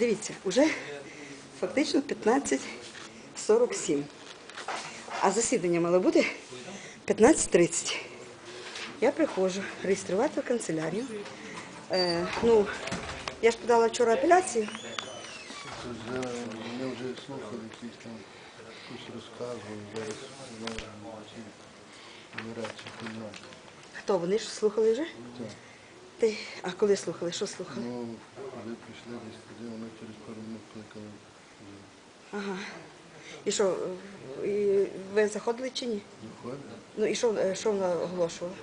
Дивіться, вже фактично 15.47. А засідання мало бути 15.30. Я приходжу реєструвати в канцелярію. Е, ну, я ж подала вчора апеляцію. Ми вже слухали якісь там хтось розказував, зараз ці. Хто вони ж слухали вже? Так. Ти, а коли слухали? Що слухали? Ну, ви прийшли десь туди, вони через пару минут кликали. Ага. І що, і ви заходили чи ні? Виходить. Ну і що, е, що вона оголошувала?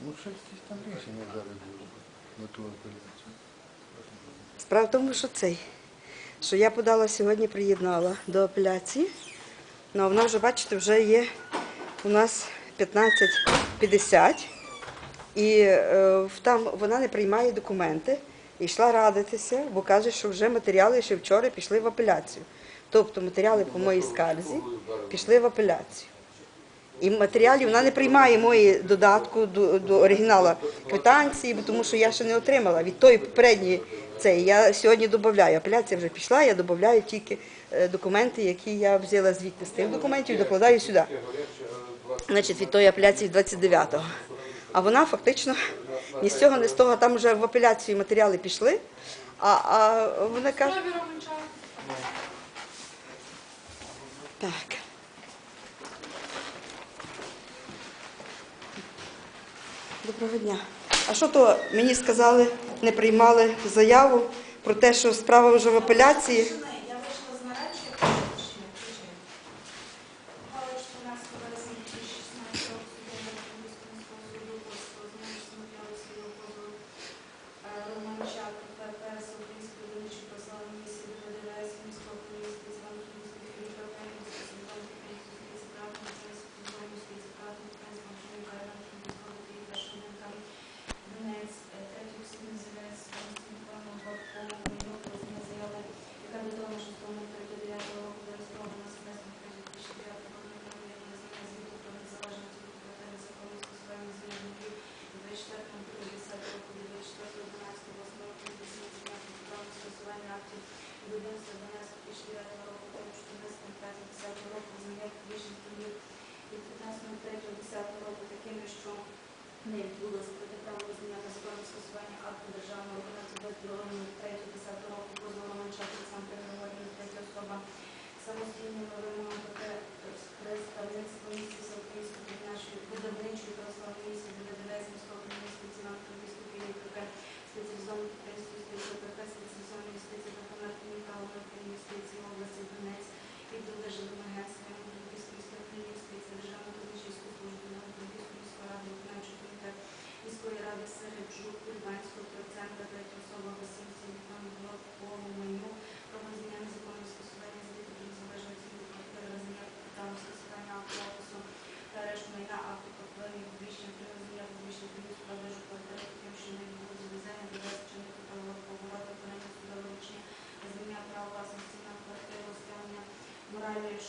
Ну, ще якісь там рішення зараз будуть на ту апеляцію. Справа в тому, що цей, що я подала сьогодні, приєднала до апеляції. Ну, а вона вже, бачите, вже є у нас 15.50. І е, там вона не приймає документи і йшла радитися, бо каже, що вже матеріали ще вчора пішли в апеляцію. Тобто матеріали по моїй скарзі пішли в апеляцію. І матеріалів вона не приймає мої додатку до, до оригінала квитанції, тому що я ще не отримала від тої попередньої цей. Я сьогодні додаю. Апеляція вже пішла, я додаю тільки е, документи, які я взяла звідти з тих документів, докладаю сюди. Значить, від тої апеляції 29-го. А вона фактично ні з цього, ні з того, там вже в апеляцію матеріали пішли. А, а вона каже. Так. Доброго дня. А що то мені сказали, не приймали заяву про те, що справа вже в апеляції? Довиженим агентством Київської статної юстиції Державної казначейської служби на Київської міської ради виконавчий комітет міської ради Середжук, Кульбанського терцентра, третя особа Васильців, по майну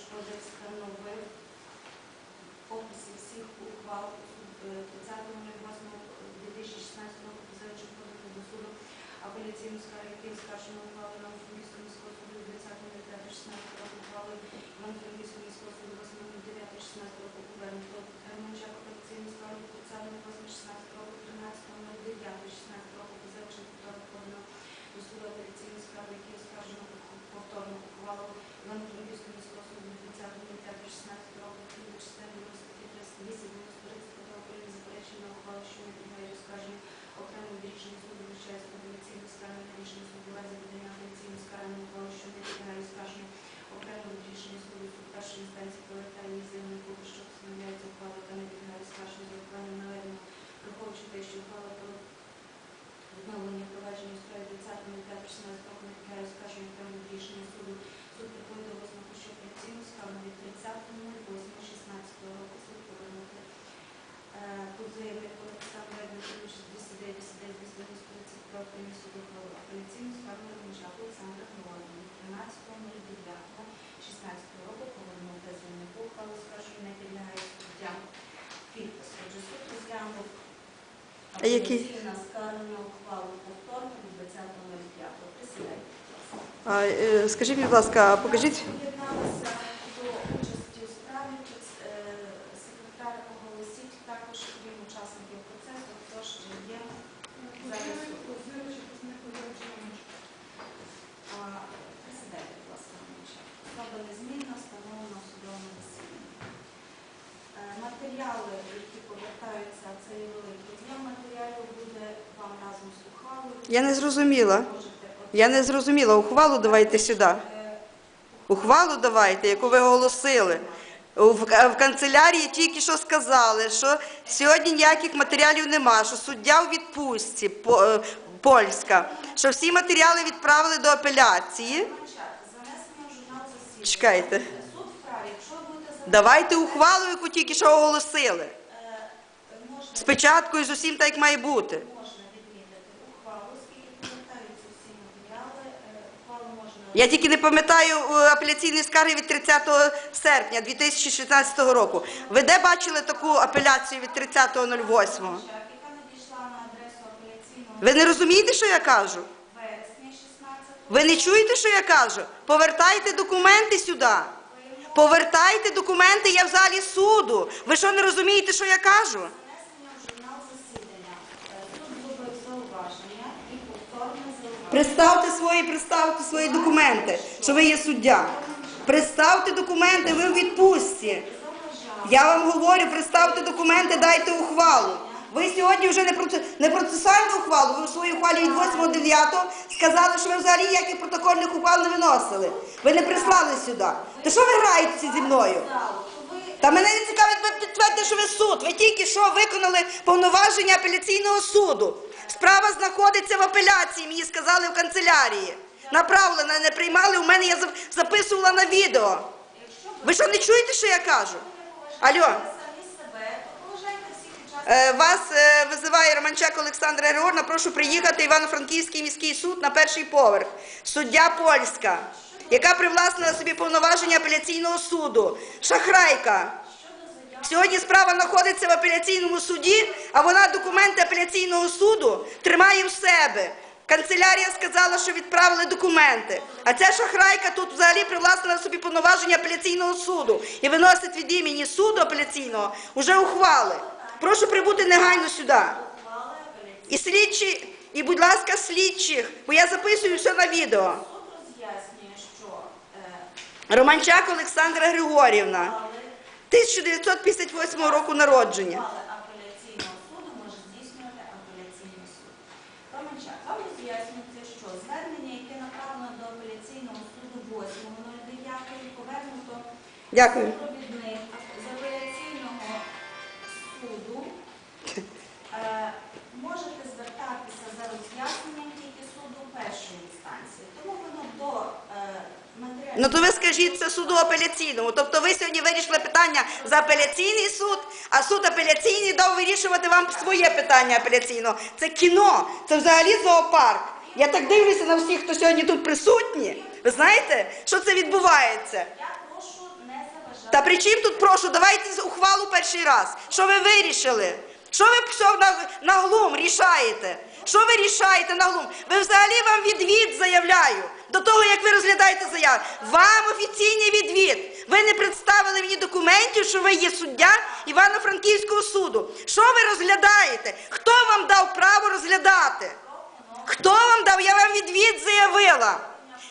шкоди, встановив описи всіх ухвал е, 30.08.2016 року позивачів позову до суду апеляційну скаргу, скаржено ухвали на Франківського міського суду 20.05.16 року ухвали Івано-Франківського міського суду 8.09.16 року повернуто Романчак апеляційну скаргу 30.08.16 року 13.09.16 року позивачів повторно подано до суду апеляційну скаргу, який скаржено повторно ухвалу Івано-Франківського міського суду 20.05.16 року відповідно частини другої статті 38 90 про України заперечення на ухвалу, що не підлягає оскарженню окремо від рішення суду вручається апеляційне скарги на рішення суду в разі видання апеляційної скарги на ухвалу, що не підлягає оскарженню окремо від рішення суду суд першої інстанції повертає її заявнику, що встановляється ухвала та не підлягає оскарженню за ухвалу наведено, враховуючи те, що ухвала про відновлення провадження у справі 30.05.16 року не підлягає оскарженню окремо від рішення суду Суд приходить до висновку, що апеляційну скаргу від 30.08.16 року суд повернути тут заявник Олександр Владимирович 209 290 про прийняття суду ухвалу апеляційну скаргу Романчаку Олександра Григорівна 13.09.16 року повернути заявнику ухвалу скаржу не підлягає суддям підпис. Отже, суд розглянув А які? апеляційна скарга ухвалу повторно від 20.05. Присідайте. А, е, скажіть, будь ласка, покажіть. Приєдналися до участі у справі е, секретар оголосіть також крім учасників процесу, хто ж є зараз Присідайте, будь ласка. Особа незмінно встановлена в судовому засіданні. Е, Матеріали, які повертаються, це є великий об'єм матеріалів, буде вам разом з ухвалою. Я не зрозуміла. Я не зрозуміла. Ухвалу давайте сюди. Е, Ухвалу давайте, яку ви оголосили. В, в канцелярії тільки що сказали, що сьогодні ніяких матеріалів нема, що суддя у відпустці по- е, польська, що всі матеріали відправили до апеляції. Чекайте. Давайте ухвалу, яку тільки що оголосили. Е, Спочатку і з усім так, як має бути. можна відмітити ухвалу, оскільки повертаються всі матеріали, е, ухвалу можна Я тільки не пам'ятаю е, апеляційні скарги від 30 серпня 2016 року. Ви де бачили таку апеляцію від 30.08? Чек, яка надійшла на адресу апеляційного Ви не розумієте, що я кажу? вересня 16 Ви не чуєте, що я кажу? Повертайте документи сюди. Повертайте документи, я в залі суду. Ви що не розумієте, що я кажу? занесення в журнал засідання. Е, Суд зробив зауваження і повторне зауваження. Представте свої, представте свої документи, що ви є суддя. Представте документи, ви в відпустці. Я вам говорю, представте документи, дайте ухвалу. Ви сьогодні вже не, процесуальну ухвалу, ви у своїй ухвалі від 8.9 сказали, що ви взагалі ніяких протокольних ухвал не виносили. Ви не прислали сюди. То що ви граєтеся зі мною? Та мене не цікавить, ви підтвердите, що ви суд. Ви тільки що виконали повноваження апеляційного суду. Справа знаходиться в апеляції, мені сказали в канцелярії. Направлена, не приймали, у мене я записувала на відео. ви що не чуєте, що я кажу? Алло, е, вас е, визиває Романчак Олександра Григорівна, прошу приїхати Івано-Франківський міський суд на перший поверх. Суддя польська, яка привласнила собі повноваження апеляційного суду. Шахрайка. Сьогодні справа знаходиться в апеляційному суді, а вона документи апеляційного суду тримає в себе. Канцелярія сказала, що відправили документи. А ця шахрайка тут взагалі привласнила собі повноваження апеляційного суду і виносить від імені суду апеляційного уже ухвали. Прошу прибути негайно сюди. І слідчі, і, будь ласка, слідчих, бо я записую все на відео. Суд роз'яснює, що е, Романчак Олександра Григорівна, 1958 року народження. ухвали апеляційного суду може здійснювати апеляційний суд. Романчак, вам роз'яснюється, що звернення, яке направлено до апеляційного суду 8.09, повернуто Дякую. провідник з апеляційного суду. Е, Можете звертатися за роз'ясненням тільки суду першої інстанції. Тому воно до е, матеріалів. Скажіть це суду апеляційному. Тобто ви сьогодні вирішили питання за апеляційний суд, а суд апеляційний дав вирішувати вам своє питання апеляційного. Це кіно, це взагалі зоопарк. Я так дивлюся на всіх, хто сьогодні тут присутні. Ви знаєте, що це відбувається? Та при чим тут прошу, давайте ухвалу перший раз. Що ви вирішили? Що ви на, на глум рішаєте? Що ви рішаєте на? Ви взагалі вам відвід заявляю. До того, як ви розглядаєте заяву. Вам офіційний відвід. Ви не представили мені документів, що ви є суддя Івано-Франківського суду. Що ви розглядаєте? Хто вам дав право розглядати? Хто вам дав? Я вам відвід заявила.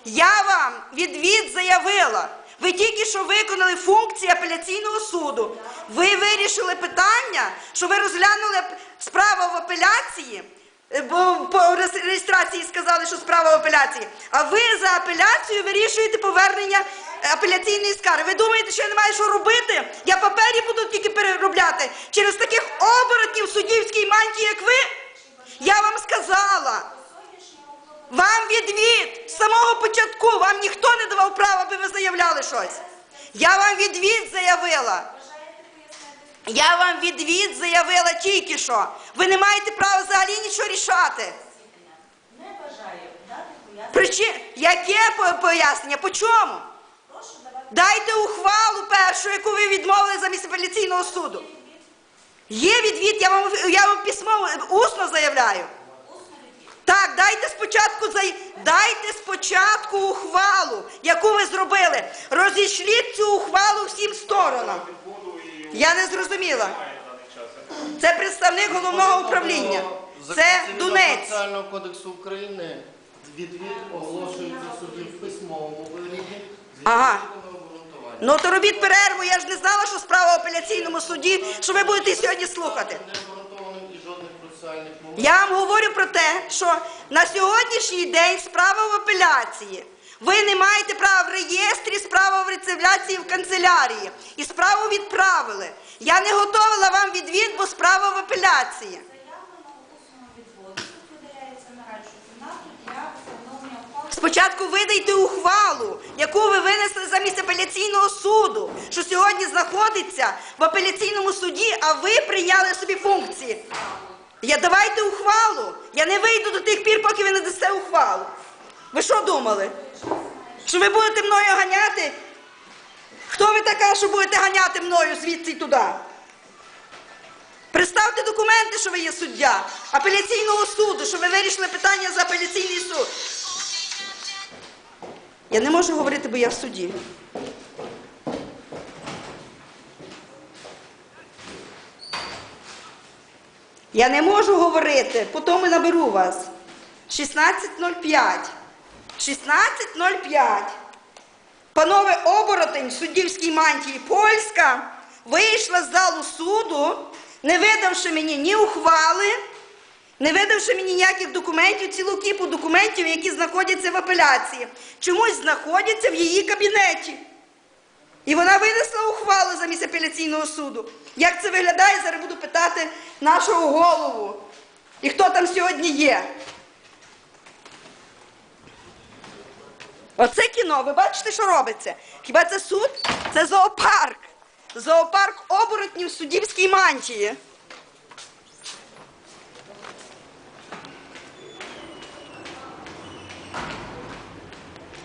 Я вам відвід заявила. Ви тільки що виконали функції апеляційного суду. Ви вирішили питання, що ви розглянули справу в апеляції, бо по реєстрації сказали, що справа в апеляції. А ви за апеляцію вирішуєте повернення е, апеляційної скарги. Ви думаєте, що я не маю що робити? Я папері буду тільки переробляти через таких оборотнів суддівській мантії, як ви? Я вам сказала. Вам відвід з самого початку. Вам ніхто не давав права, аби ви заявляли щось. Я вам відвід заявила. Я вам відвід заявила тільки що. Ви не маєте права взагалі нічого рішати. Не бажаю дати пояснення. Причи... Яке пояснення? По чому? Прошу давати Дайте ухвалу першу, яку ви відмовили замість апеляційного суду. Є відвід, я вам, я вам письмово, усно заявляю. Так, дайте спочатку зай... дайте спочатку ухвалу, яку ви зробили. Розійшліть цю ухвалу всім сторонам. Я не зрозуміла. Це представник головного управління. Це Дунець. Соціального кодексу України відвід оголошується судді в письмовому вигляді Ага. Ну то робіть перерву, я ж не знала, що справа в апеляційному суді, що ви будете сьогодні слухати. Я вам говорю про те, що на сьогоднішній день справа в апеляції. Ви не маєте права в реєстрі, справа в рецепляції в канцелярії. І справу відправили. Я не готовила вам відвід, бо справа в апеляції. Спочатку видайте ухвалу, яку ви винесли замість апеляційного суду, що сьогодні знаходиться в апеляційному суді, а ви прийняли собі функції. Я давайте ухвалу. Я не вийду до тих пір, поки ви не дасте ухвалу. Ви що думали? Що ви будете мною ганяти? Хто ви така, що будете ганяти мною звідси й туди? Представте документи, що ви є суддя апеляційного суду, що ви вирішили питання за апеляційний суд. Я не можу говорити, бо я в суді. Я не можу говорити, потім і наберу вас. 16.05. 16.05. Панове оборотень в суддівській мантії Польська вийшла з залу суду, не видавши мені ні ухвали, не видавши мені ніяких документів, цілу кіпу документів, які знаходяться в апеляції. Чомусь знаходяться в її кабінеті. І вона винесла ухвалу замість апеляційного суду. Як це виглядає, зараз буду питати нашого голову. І хто там сьогодні є? Оце кіно, ви бачите, що робиться? Хіба це суд? Це зоопарк. Зоопарк оборотнів в суддівській мантії.